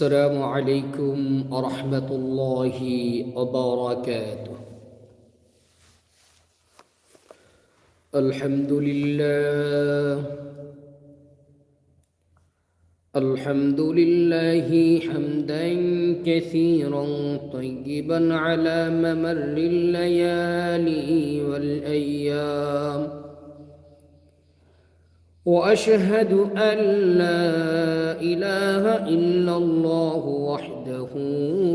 السلام عليكم ورحمة الله وبركاته. الحمد لله. الحمد لله حمدا كثيرا طيبا على ممر الليالي والأيام. وأشهد أن لا إله إلا الله وحده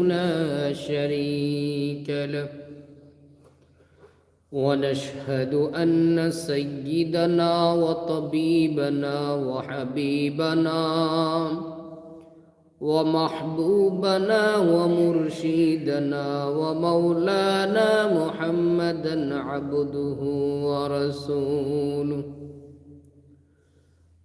لا شريك له. ونشهد أن سيدنا وطبيبنا وحبيبنا ومحبوبنا ومرشدنا ومولانا محمدا عبده ورسوله.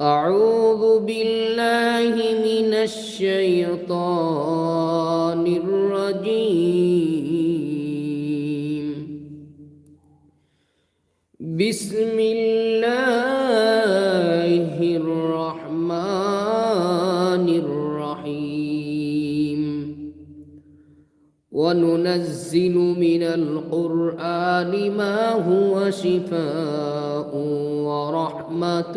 أعوذ بالله من الشيطان الرجيم. بسم الله الرحمن الرحيم. وننزل من القرآن ما هو شفاء ورحمة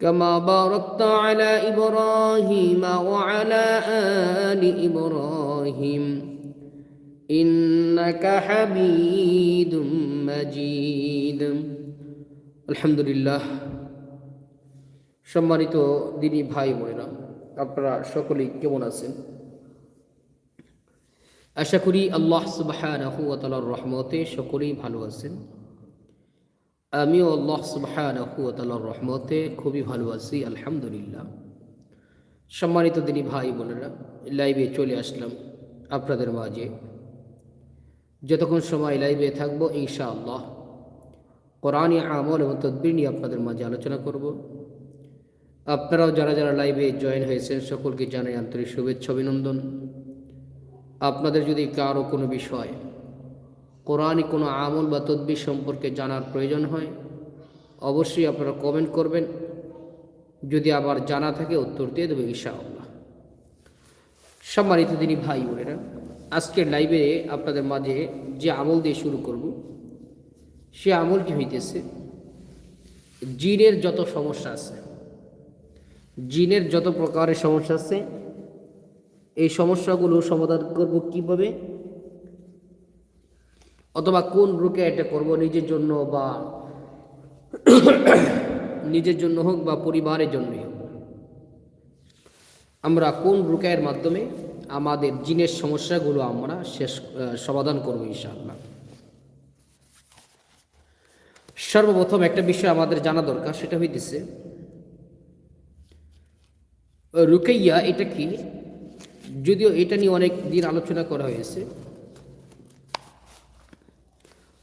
كما باركت على إبراهيم وعلى آل إبراهيم إنك حميد مجيد الحمد لله সম্মানিত দিনী ভাই বোনেরা আপনারা সকলেই কেমন আছেন আশা করি আল্লাহ সুবাহানহুয়াতালার রহমতে সকলেই ভালো আছেন আমিও আল্লাহ সুবাহানহুয়াতালার রহমতে খুবই ভালো আছি, আলহামদুলিল্লাহ। সম্মানিত দিনী ভাই বোনেরা লাইভে চলে আসলাম আপনাদের মাঝে। যতক্ষণ সময় লাইভে থাকব ইনশা আল্লাহ কোরআনী আমল এবং তদ্বির নিয়ে আপনাদের মাঝে আলোচনা করব। আপনারাও যারা যারা লাইভে জয়েন হয়েছেন, সকলকে জানাই আন্তরিক শুভেচ্ছা, অভিনন্দন। আপনাদের যদি কারও কোনো বিষয় কোরআনই কোনো আমল বা তদ্বির সম্পর্কে জানার প্রয়োজন হয়, অবশ্যই আপনারা কমেন্ট করবেন। যদি আবার জানা থাকে, উত্তর দিয়ে দেবে ইনশাআল্লাহ। সম্মানিত দিনী ভাই বোনেরা, আজকের লাইভে আপনাদের মাঝে যে আমল দিয়ে শুরু করব, সে আমলটি হইতেছে, জিনের যত সমস্যা আছে, জিনের যত প্রকারের সমস্যা আছে, এই সমস্যাগুলো সমাধান করব কীভাবে? অথবা কোন রুকে এটা করব নিজের জন্য বা নিজের জন্য হোক বা পরিবারের জন্যই হোক। আমরা কোন রুকায়ের মাধ্যমে আমাদের জিনের সমস্যাগুলো আমরা শেষ সমাধান করব ইনশাআল্লাহ। সর্বপ্রথম একটা বিষয় আমাদের জানা দরকার, সেটা হইতেছে রুকাইয়া এটা কি? যদিও এটা নিয়ে অনেক দিন আলোচনা করা হয়েছে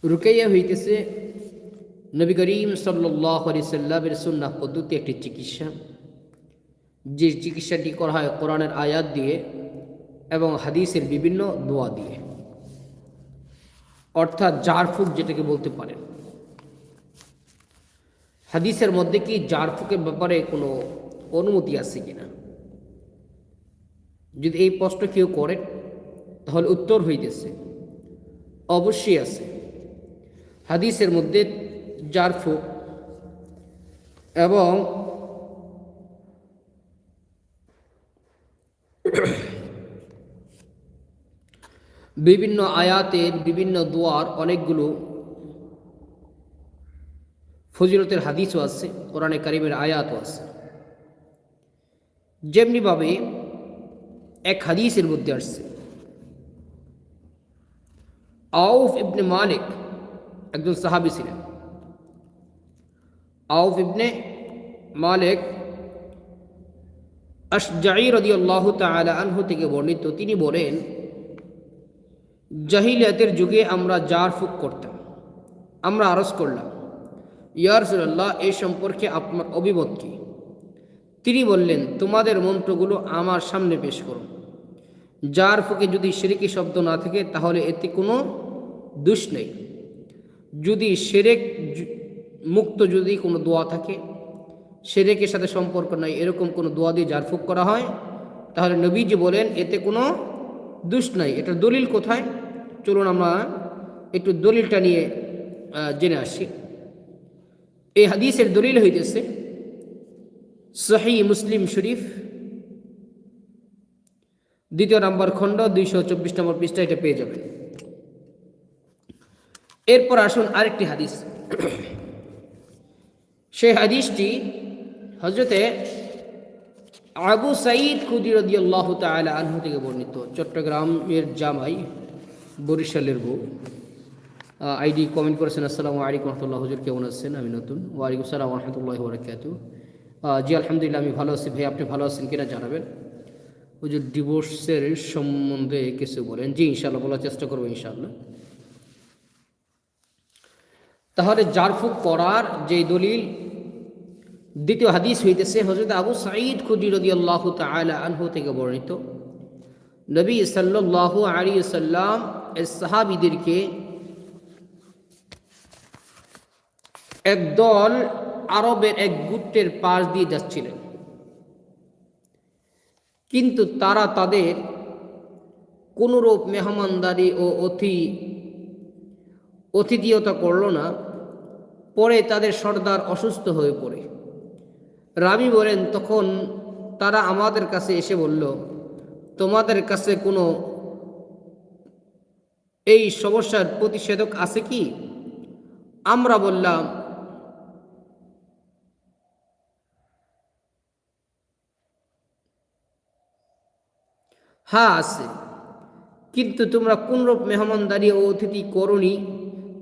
রুকাইয়া হইতেছে নবী করিম সাল্লাহ আলি সাল্লামের সুন্নাহ পদ্ধতি একটি চিকিৎসা। যে চিকিৎসাটি করা হয় কোরআনের আয়াত দিয়ে এবং হাদিসের বিভিন্ন দোয়া দিয়ে। অর্থাৎ জারফুক যেটাকে বলতে পারেন। হাদিসের মধ্যে কি জারফুকের ব্যাপারে কোনো অনুমতি আছে কিনা? যদি এই প্রশ্ন কেউ করে, তাহলে উত্তর হইতেছে, অবশ্যই আছে। হাদিসের মধ্যে জারফুক এবং বিভিন্ন আয়াতের বিভিন্ন দোয়ার অনেকগুলো ফজিলতের হাদিসও আছে, কোরআনে কারিমের আয়াতও আছে। যেমনিভাবে এক হাদিসের মধ্যে আসছে, আউফ ইবনে মালিক একজন সাহাবি ছিলেন। আউফ ইবনে মালিক আশজাই রদি আল্লাহ তালা আনহু থেকে বর্ণিত, তিনি বলেন, জাহিলিয়াতের যুগে আমরা জার ফুক করতাম, আমরা আরজ করলাম ইয়ারসুল্লাহ এ সম্পর্কে আপনার অভিমত কি? তিনি বললেন, তোমাদের মন্ত্রগুলো আমার সামনে পেশ করো। যার ফুকে যদি সেরেকি শব্দ না থাকে, তাহলে এতে কোনো দুষ নেই। যদি সেরেক মুক্ত যদি কোনো দোয়া থাকে, সেরেকের সাথে সম্পর্ক নাই, এরকম কোনো দোয়া দিয়ে জারফুক করা হয়, তাহলে নবীজি বলেন, এতে কোনো দুষ নাই। এটার দলিল কোথায়? চলুন আমরা একটু দলিলটা নিয়ে জেনে আসি। এই হাদিসের দলিল হইতেছে, সহি মুসলিম শরীফ, দ্বিতীয় নম্বর খণ্ড, দুইশো চব্বিশ নম্বর পৃষ্ঠা, এটা পেয়ে যাবেন। এরপর আসুন আরেকটি হাদিস। সেই হাদিসটি হজরতে আবু সাঈদ খুদি রদি আল্লাহ তালা আনহু থেকে বর্ণিত। চট্টগ্রামের জামাই বরিশালের বউ। আইডি কমেন্ট করেছেন, আসসালামু আলাইকুম রহমতুল্লাহ, হুজুর কেমন আছেন? আমি নতুন। ওয়ালাইকুম সালাম রহমতুল্লাহ বরাকাত জি, আলহামদুলিল্লাহ, আমি ভালো আছি। ভাই, আপনি ভালো আছেন কিনা জানাবেন? হুজুর, ডিভোর্সের সম্বন্ধে কিছু বলেন। জি ইনশাল্লাহ বলার চেষ্টা করব ইনশাল্লাহ তাহলে জারফুক করার যে দলিল, দ্বিতীয় হাদিস হইতেছে হজরত আবু সাঈদ খুদি রদি আল্লাহ তালা আনহু থেকে বর্ণিত। নবী সাল্লাহ আলী সাল্লাম সাহাবিদেরকে একদল আরবের এক গুত্রের পাশ দিয়ে যাচ্ছিলেন। কিন্তু তারা তাদের কোনরূপ মেহমানদারি ও অতি, অতিথিয়তা করল না। পরে তাদের সর্দার অসুস্থ হয়ে পড়ে। রাবি বলেন, তখন তারা আমাদের কাছে এসে বলল, তোমাদের কাছে কোনো এই সমস্যার প্রতিষেধক আছে কি আমরা বললাম হ্যাঁ আছে। কিন্তু তোমরা কোনরূপ মেহমানদারি ও অতিথি করনি?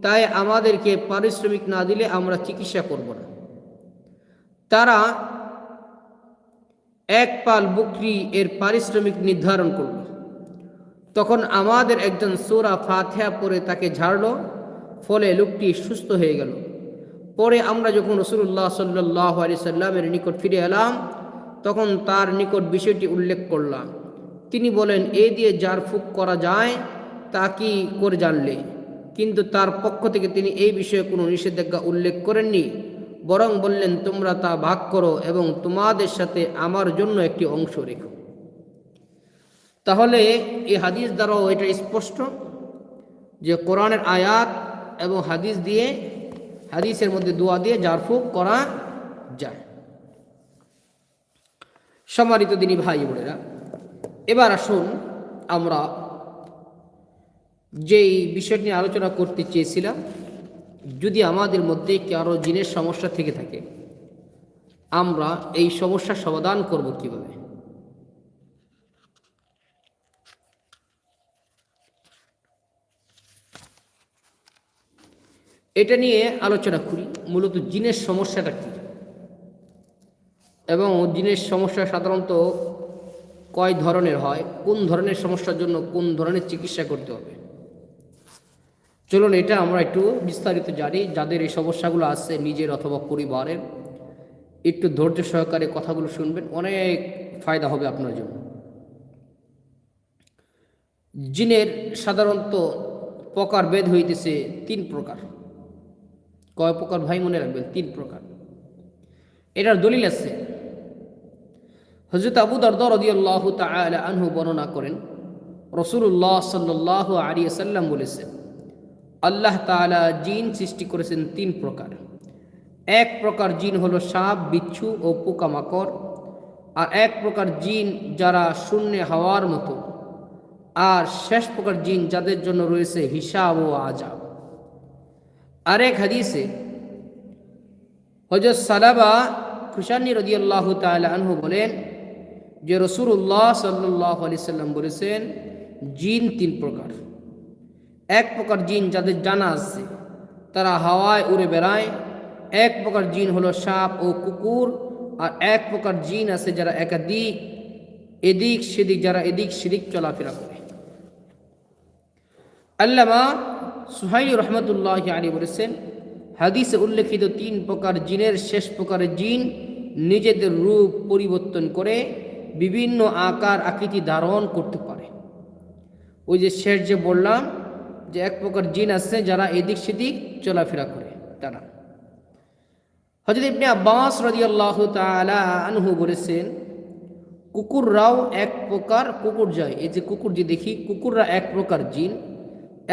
তাই আমাদেরকে পারিশ্রমিক না দিলে আমরা চিকিৎসা করব না। তারা এক পাল বকরি এর পারিশ্রমিক নির্ধারণ করল। তখন আমাদের একজন সোরা ফাথিয়া পরে তাকে ঝাড়ল, ফলে লোকটি সুস্থ হয়ে গেল। পরে আমরা যখন রসুল্লাহ সাল্লাহ আলি সাল্লামের নিকট ফিরে এলাম, তখন তার নিকট বিষয়টি উল্লেখ করলাম। তিনি বলেন, এ দিয়ে যার ফুক করা যায়, তা কি করে জানলে? কিন্তু তার পক্ষ থেকে তিনি এই বিষয়ে কোনো নিষেধাজ্ঞা উল্লেখ করেননি। বরং বললেন, তোমরা তা ভাগ করো এবং তোমাদের সাথে আমার জন্য একটি অংশ রেখো। তাহলে এই হাদিস দ্বারাও এটা স্পষ্ট যে কোরআনের আয়াত এবং হাদিস দিয়ে, হাদিসের মধ্যে দোয়া দিয়ে জারফুক করা যায়। সম্মানিত দিনী ভাই বোনেরা, এবার আসুন আমরা যেই বিষয়টি নিয়ে আলোচনা করতে চেয়েছিলাম, যদি আমাদের মধ্যে কারও জিনের সমস্যা থেকে থাকে, আমরা এই সমস্যার সমাধান করব কীভাবে? এটা নিয়ে আলোচনা করি, মূলত জিনের সমস্যাটা কী? এবং জিনের সমস্যা সাধারণত কয় ধরনের হয়, কোন ধরনের সমস্যার জন্য কোন ধরনের চিকিৎসা করতে হবে? চলুন এটা আমরা একটু বিস্তারিত জানি। যাদের এই সমস্যাগুলো আছে, নিজের অথবা পরিবারের, একটু ধৈর্য সহকারে কথাগুলো শুনবেন। অনেক ফায়দা হবে আপনার জন্য। জিনের সাধারণত প্রকার বেদ হইতেছে তিন প্রকার। কয় প্রকার ভাই মনে রাখবেন? তিন প্রকার। এটার দলিল আছে। হজরত আবু দরদর রদিয়াল্লাহ তাআলা আনহু বর্ণনা করেন রসুল্লাহ সাল্লাহ আলী সাল্লাম বলেছেন আল্লাহ তাআলা জিন সৃষ্টি করেছেন তিন প্রকার। এক প্রকার জিন হলো সাপ, বিচ্ছু ও পোকামাকড়। আর এক প্রকার জিন যারা শূন্যে হাওয়ার মতো। আর শেষ প্রকার জিন যাদের জন্য রয়েছে হিসাব ও আজাব আরেক হাদিসে হজরত সালাবা খুশানি রদিয়াল্লাহ তাআলা আনহু বলেন যে রসুল্লাহ সাল্লাহ আলি সাল্লাম বলেছেন, জিন তিন প্রকার। এক প্রকার জিন যাদের জানা আছে, তারা হাওয়ায় উড়ে বেড়ায়। এক প্রকার জিন হলো সাপ ও কুকুর, আর এক প্রকার জিন আছে যারা একাধিক, এদিক সেদিক, যারা এদিক সেদিক চলাফেরা করে। আল্লামা সুহাইল রহমতুল্লাহ আলী বলেছেন, হাদিসে উল্লেখিত তিন প্রকার জিনের শেষ প্রকারের জিন নিজেদের রূপ পরিবর্তন করে বিভিন্ন আকার আকৃতি ধারণ করতে পারে। ওই যে শেষ যে বললাম যে এক প্রকার জিন আছে যারা এদিক সেদিক চলাফেরা করে, তারা। হজরত ইবনে আব্বাস রাদিয়াল্লাহু তাআলা আনহু বলেছেন কুকুররাও এক প্রকার কুকুর যায়। এই যে কুকুর যে দেখি, কুকুররা এক প্রকার জিন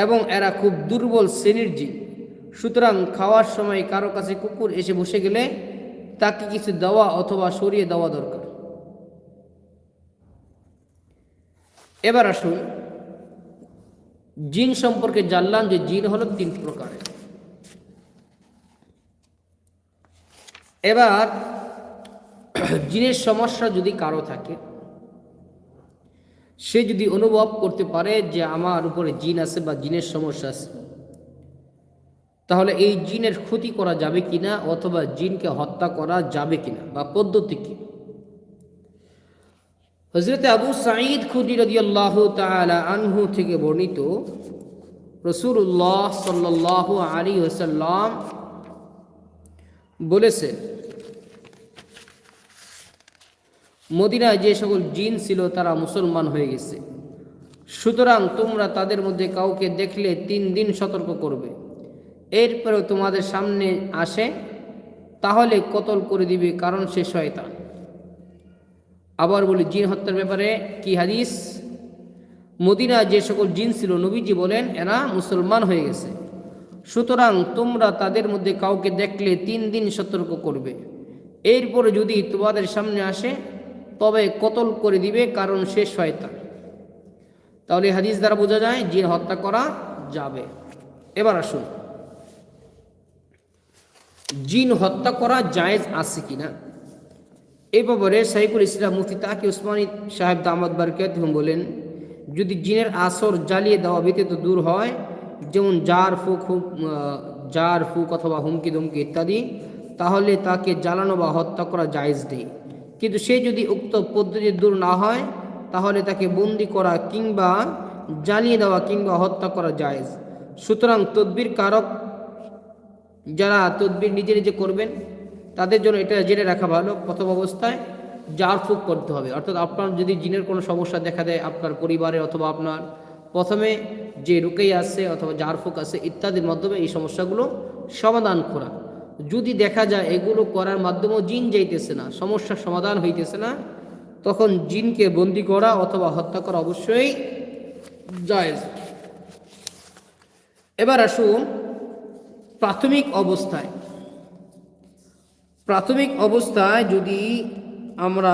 এবং এরা খুব দুর্বল শ্রেণির জিন। সুতরাং খাওয়ার সময় কারও কাছে কুকুর এসে বসে গেলে তাকে কিছু দেওয়া অথবা সরিয়ে দেওয়া দরকার। এবার আসুন জিন সম্পর্কে জানলাম যে জিন হলো তিন প্রকারের এবার, জিনের সমস্যা যদি কারও থাকে, সে যদি অনুভব করতে পারে যে আমার উপরে জিন আছে বা জিনের সমস্যা আছে, তাহলে এই জিনের ক্ষতি করা যাবে কিনা অথবা জিনকে হত্যা করা যাবে কিনা বা পদ্ধতি কি? হজরত আবু সাঈদ খুদি রদিয়াল্লাহ তালা আনহু থেকে বর্ণিত রসুল্লাহ সাল্লাহ আলী ওসাল্লাম বলেছেন মদিনায় যে সকল জিন ছিল তারা মুসলমান হয়ে গেছে। সুতরাং তোমরা তাদের মধ্যে কাউকে দেখলে তিন দিন সতর্ক করবে। এরপরেও তোমাদের সামনে আসে, তাহলে কতল করে দিবে কারণ সে শয়তান। আবার বলি, জিন হত্যার ব্যাপারে কি হাদিস? মদিনা যে সকল জিন ছিল, নবীজি বলেন, এরা মুসলমান হয়ে গেছে। সুতরাং তোমরা তাদের মধ্যে কাউকে দেখলে তিন দিন সতর্ক করবে। এরপরে যদি তোমাদের সামনে আসে, তবে কতল করে দিবে, কারণ সে শয়তান। তাহলে হাদিস দ্বারা বোঝা যায়, জিন হত্যা করা যাবে। এবার আসুন। জিন হত্যা করা জায়েজ আছে কিনা? এই ব্যাপারে সাইকুল ইসলাম মুফতি তাকে উসমানী সাহেব দামাদ বারকাত বলেন, যদি জিনের আসর জ্বালিয়ে দেওয়া ব্যতীত দূর হয়, যেমন জার, ফুক জার, ফুক অথবা হুমকি, ধুমকি ইত্যাদি, তাহলে তাকে জ্বালানো বা হত্যা করা জায়েজ নেই। কিন্তু সে যদি উক্ত পদ্ধতি দূর না হয়, তাহলে তাকে বন্দি করা কিংবা জ্বালিয়ে দেওয়া কিংবা হত্যা করা জায়েজ। সুতরাং তদ্বির কারক যারা তদ্বির নিজে নিজে করবেন তাদের জন্য এটা জেনে রাখা ভালো। প্রথম অবস্থায় জার ফুক করতে হবে। অর্থাৎ আপনার যদি জিনের কোনো সমস্যা দেখা দেয়, আপনার পরিবারে অথবা আপনার প্রথমে যে রুকেই আছে অথবা জার ফুক আছে, ইত্যাদির মাধ্যমে এই সমস্যাগুলো সমাধান করা। যদি দেখা যায় এগুলো করার মাধ্যমেও জিন যাইতেছে না, সমস্যার সমাধান হইতেছে না, তখন জিনকে বন্দি করা অথবা হত্যা করা অবশ্যই জায়েজ। এবার আসুন প্রাথমিক অবস্থায়। প্রাথমিক অবস্থায় যদি আমরা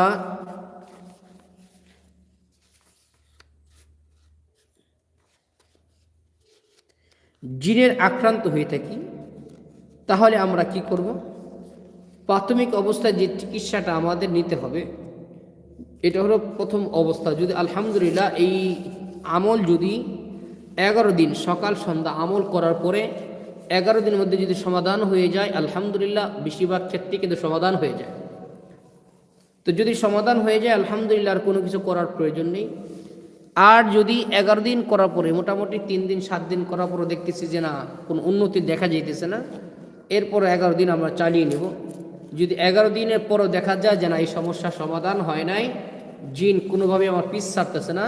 জিনের আক্রান্ত হয়ে থাকি, তাহলে আমরা কি করব? প্রাথমিক অবস্থায় যে চিকিৎসাটা আমাদের নিতে হবে, এটা হলো প্রথম অবস্থা। যদি আলহামদুলিল্লাহ এই আমল যদি এগারো দিন সকাল সন্ধ্যা আমল করার পরে এগারো দিনের মধ্যে যদি সমাধান হয়ে যায়, আলহামদুলিল্লাহ, বেশিরভাগ ক্ষেত্রে কিন্তু সমাধান হয়ে যায়। তো যদি সমাধান হয়ে যায়, আলহামদুলিল্লাহ, আর কোনো কিছু করার প্রয়োজন নেই। আর যদি এগারো দিন করার পরে, মোটামুটি তিন দিন, সাত দিন করার পরে দেখতেছি যে না, কোনো উন্নতি দেখা যাইতেছে না, এরপর এগারো দিন আমরা চালিয়ে নেব। যদি এগারো দিনের পরও দেখা যায় যে না, এই সমস্যার সমাধান হয় নাই, জিন কোনোভাবে আমার পিস ছাড়তেছে না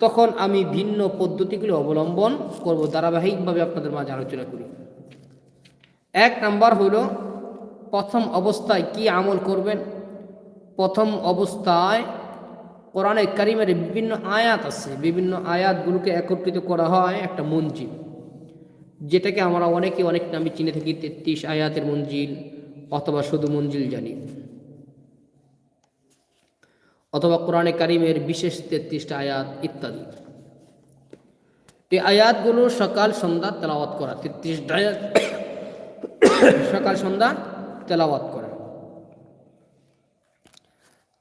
তখন আমি ভিন্ন পদ্ধতিগুলি অবলম্বন করব, ধারাবাহিকভাবে আপনাদের মাঝে আলোচনা করি। এক নাম্বার হলো, প্রথম অবস্থায় কি আমল করবেন? প্রথম অবস্থায় কোরআনে কারিমের বিভিন্ন আয়াত আছে। বিভিন্ন আয়াতগুলোকে একত্রিত করা হয় একটা মঞ্জিল। যেটাকে আমরা অনেকে অনেক নামে চিনে থাকি, তেত্রিশ আয়াতের মঞ্জিল অথবা শুধু মঞ্জিল জানি। অথবা কোরআনে কারিমের বিশেষ তেত্রিশটা আয়াত ইত্যাদি। এই আয়াতগুলো সকাল, সন্ধ্যা তেলাওয়াত করা। তেত্রিশটা আয়াত সকাল, সন্ধ্যা তেলাওয়াত করা।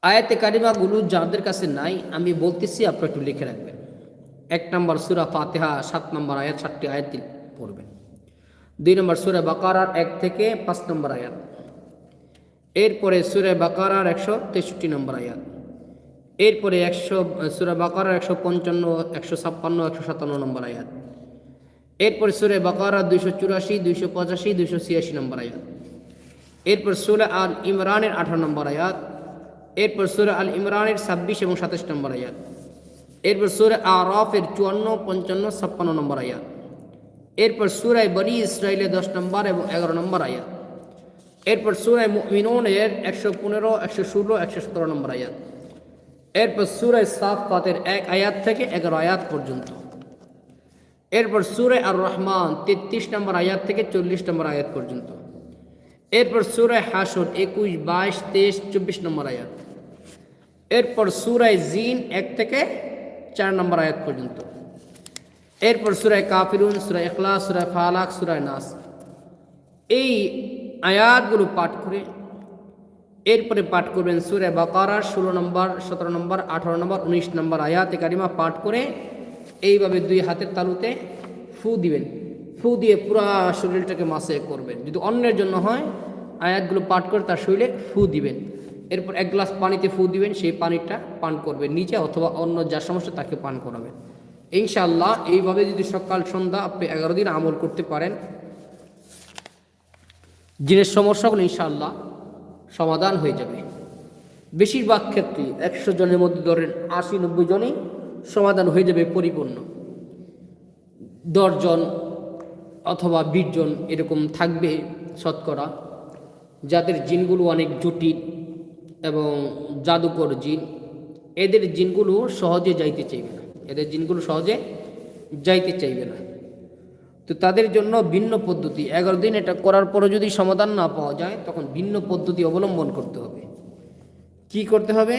আয়াতে কারিমাগুলো যাদের কাছে নাই, আমি বলতেছি, আপনারা একটু লিখে রাখবেন। এক নম্বর সুরা ফাতেহা, সাত নম্বর আয়াত, সাতটি আয়াত পড়বেন। দুই নম্বর সুরা বাকারার এক থেকে পাঁচ নম্বর আয়াত। এরপরে সুরে বাকারার একশো তেষট্টি নম্বর আয়াত। এরপরে একশো, সুরে বাকারার একশো পঞ্চান্ন, একশো ছাপ্পান্ন, একশো সাতান্ন নম্বর আয়াত। এরপরে সুরে বাকারার দুইশো চুরাশি, দুইশো পঁচাশি, দুইশো ছিয়াশি নম্বর আয়াত। এরপর সুরে আল ইমরানের আঠারো নম্বর আয়াত। এরপর সুরে আল ইমরানের ছাব্বিশ এবং সাতাশ নম্বর আয়াত। এরপর সুরে আরফের চুয়ান্ন, পঞ্চান্ন, ছাপ্পান্ন নম্বর আয়াত। এরপর সুরায় বনি ইসরায়েলের দশ নম্বর এবং এগারো নম্বর আয়াত। এরপর সুরায় মিনোনের একশো পনেরো, একশো ষোলো, একশো সতেরো নম্বর আয়াত। এরপর সুরায় সাফ পাতের এক আয়াত থেকে এগারো আয়াত পর্যন্ত। এরপর সুরে আর রহমান তেত্রিশ নম্বর আয়াত থেকে চল্লিশ নম্বর আয়াত পর্যন্ত। এরপর সুরায় হাসর একুশ, বাইশ, তেইশ, চব্বিশ নম্বর আয়াত। এরপর সুরায় জিন এক থেকে চার নম্বর আয়াত পর্যন্ত। এরপর সুরায় কাফিরুন সুরায় এখলাস সুরায় ফালাক সুরায় নাস। এই আয়াতগুলো পাঠ করে এরপরে পাঠ করবেন সুরে বাকারার ষোলো নম্বর, সতেরো নম্বর, আঠারো নম্বর, উনিশ নম্বর আয়াতে কারিমা পাঠ করে এইভাবে দুই হাতের তালুতে ফু দিবেন। ফু দিয়ে পুরা শরীরটাকে মাসে করবেন। যদি অন্যের জন্য হয়, আয়াতগুলো পাঠ করে তার শরীরে ফু দিবেন। এরপর এক গ্লাস পানিতে ফু দিবেন, সেই পানিটা পান করবেন নিজে অথবা অন্য যা সমস্যা তাকে পান করাবেন। ইনশাআল্লাহ, এইভাবে যদি সকাল, সন্ধ্যা আপনি এগারো দিন আমল করতে পারেন, জিনের সমস্যাগুলো ইনশাআল্লাহ সমাধান হয়ে যাবে। বেশিরভাগ ক্ষেত্রে একশো জনের মধ্যে ধরেন আশি নব্বই জনই সমাধান হয়ে যাবে পরিপূর্ণ। দশজন অথবা বিশজন এরকম থাকবে শতকরা। যাদের জিনগুলো অনেক জটিল এবং জাদুকর জিন, এদের জিনগুলো সহজে যাইতে চাইবে না। এদের জিনগুলো সহজে যাইতে চাইবে না। তো তাদের জন্য ভিন্ন পদ্ধতি। এগারো দিন এটা করার পরে যদি সমাধান না পাওয়া যায়, তখন ভিন্ন পদ্ধতি অবলম্বন করতে হবে। কি করতে হবে?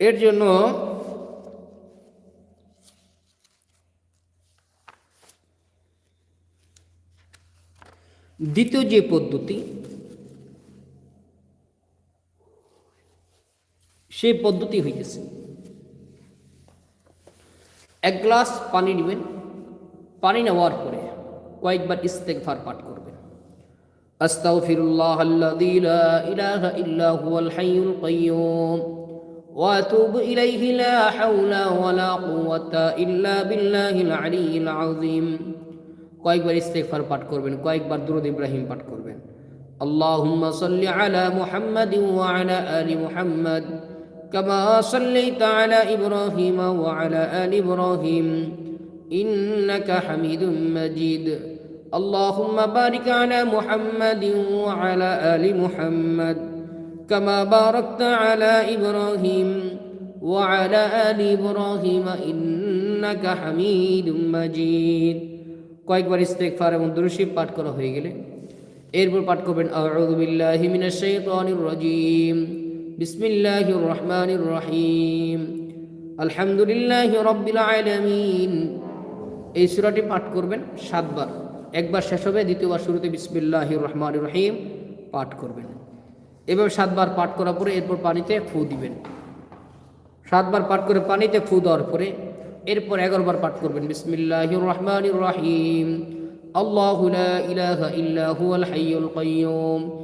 এর জন্য দ্বিতীয় যে পদ্ধতি সেই পদ্ধতি হইতেছে। এক গ্লাস পানি নেবেন। পানি নেওয়ার পরে কয়েকবার ইস্তেকভার পাঠ করবেন। আস্তাগফিরুল্লাহ আল্লাযী লা ইলাহা ইল্লা হুয়াল হাইয়ুল কাইয়্যুম ওয়া আতুবু ইলাইহি লা হাওলা ওয়ালা কুওয়াতা ইল্লা বিল্লাহিল আলিয়্যিল আযীম। কয়েকবার ইস্তেগফার পাঠ করবেন, কয়েকবার দুরূদ ইব্রাহিম পাঠ করবেন। সাল্লি আলা মুহাম্মাদিন ওয়া আলা আলি মুহাম্মাদ। كما صليت على إبراهيم وعلى آل إبراهيم إنك حميد مجيد اللهم بارك على محمد وعلى آل محمد كما باركت على إبراهيم وعلى آل إبراهيم إنك حميد مجيد কয়েকবার ইস্তেগফার এবং দুরূশি পাঠ করা হয়ে গেলে এরপর পাঠ করবেন আউযু বিল্লাহি মিনাশ শাইতানির রাজীম বিসমিল্লাহির রহমানির রহিম। আলহামদুলিল্লাহি রাব্বিল আলামিন। এই সূরাটি পাঠ করবেন সাতবার। একবার শেষ হবে, দ্বিতীয়বার শুরুতে বিসমিল্লাহির রহমান রহিম পাঠ করবেন। এভাবে সাতবার পাঠ করার পরে এরপর পানিতে ফু দিবেন। সাতবার পাঠ করে পানিতে ফু দেওয়ার পরে এরপর এগারোবার পাঠ করবেন বিসমিল্লাহির রহমান রহিম। আল্লাহু লা ইলাহা ইল্লা হুয়াল হাইয়ুল কাইয়্যুম।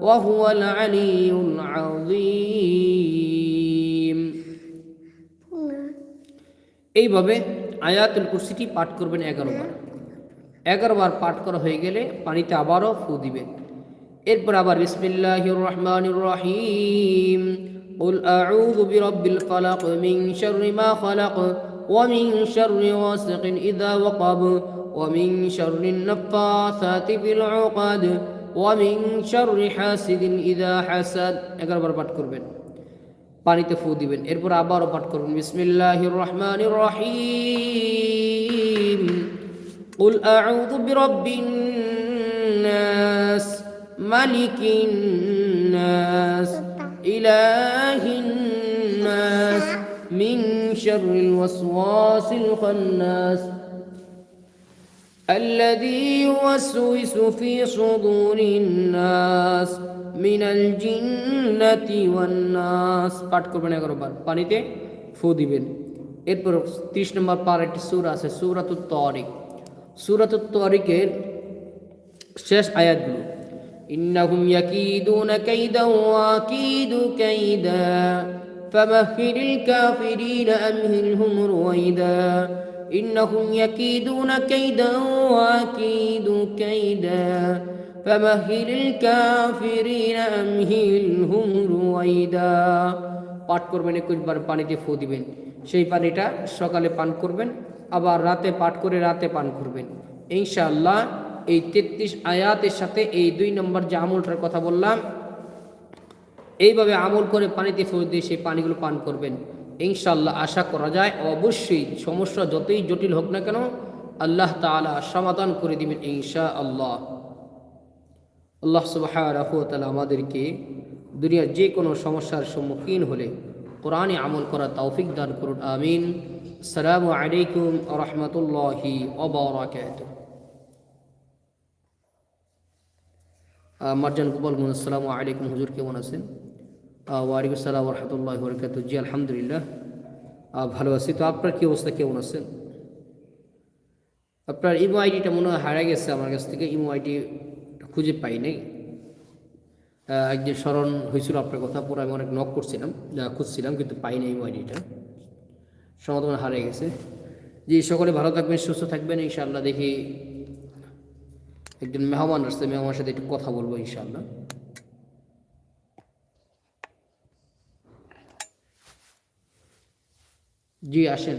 وهو العلي العظيم এইভাবে আয়াতুল কুরসিটি পাঠ করবেন এগারো বার এগারো বার পাঠ করা হয়ে গেলে পানিতে আবারও ফু দিবেন এরপর আবার বিসমিল্লাহির রহমানির রহিম قل أعوذ برب الفلق من شر ما خلق ومن شر غاسق إذا وقب ومن شر النفاثات في العقد ومن شر حاسد إذا حسد এগারো বার পাঠ করবেন পানিতে ফু দিবেন এরপর আবারও পাঠ করবেন বিসমিল্লাহির রহমানির রহিম قل أعوذ برب الناس ملك الناس إله الناس من شر الوسواس الخناس الذي يوسوس في صدور الناس من الجنة والناس পাঠ করবেন এগারো বার পানিতে ফু দিবেন এরপর তিরিশ নম্বর পার একটি সুর আছে সুরাতুত তরিক সুরাতুত তরিকের শেষ আয়াতগুলো إنهم يكيدون كيدا وأكيد كيدا فمهل الكافرين أمهلهم رويدا إنهم يكيدون كيدا وأكيد كيدا فمهل الكافرين أمهلهم رويدا পাঠ করবেন একুশবার পানিতে ফু দিবেন সেই পানিটা সকালে পান করবেন আবার রাতে পাঠ করে রাতে পান করবেন ইনশাআল্লাহ এই তেত্রিশ আয়াতের সাথে এই দুই নম্বর যে আমলটার কথা বললাম এইভাবে আমল করে পানিতে ফু দিয়ে সেই পানিগুলো পান করবেন ইনশাআল্লাহ আশা করা যায়। অবশ্যই সমস্যা যতই জটিল হোক না কেন, আল্লাহ তাআলা সমাধান করে দিবেন ইনশা আল্লাহ আল্লাহ সুবাহ আমাদেরকে দুনিয়ার যে কোনো সমস্যার সম্মুখীন হলে কোরআনে আমল করা তৌফিক দান করুন, আমিন। আসসালামু আলাইকুম রহমতুল্লাহি ওবরাকাত মারজান গোপাল আসসালামু আলাইকুম। হুজুর কেমন আছেন? আহ, ওয়ালাইকুম আসসালাম রহমতুল্লাহ বরকাত জি আলহামদুলিল্লাহ। ভালো আছি। তো আপনার কি অবস্থা? কেমন আছেন? আপনার ইমো আইডিটা মনে হয় হারা গেছে আমার কাছ থেকে। ইমো আইডি খুঁজে পাই নাই। একদিন স্মরণ হয়েছিল আপনার কথা পরে আমি অনেক নক করছিলাম খুঁজছিলাম কিন্তু পাই নাই ইমো আইডিটা। সমাধান হারিয়ে গেছে। যে সকলে ভালো থাকবেন সুস্থ থাকবেন ইনশাআল্লাহ। দেখি একজন মেহমান আসছে মেহমানের সাথে একটু কথা বলব ইনশাআল্লাহ। জি আসেন।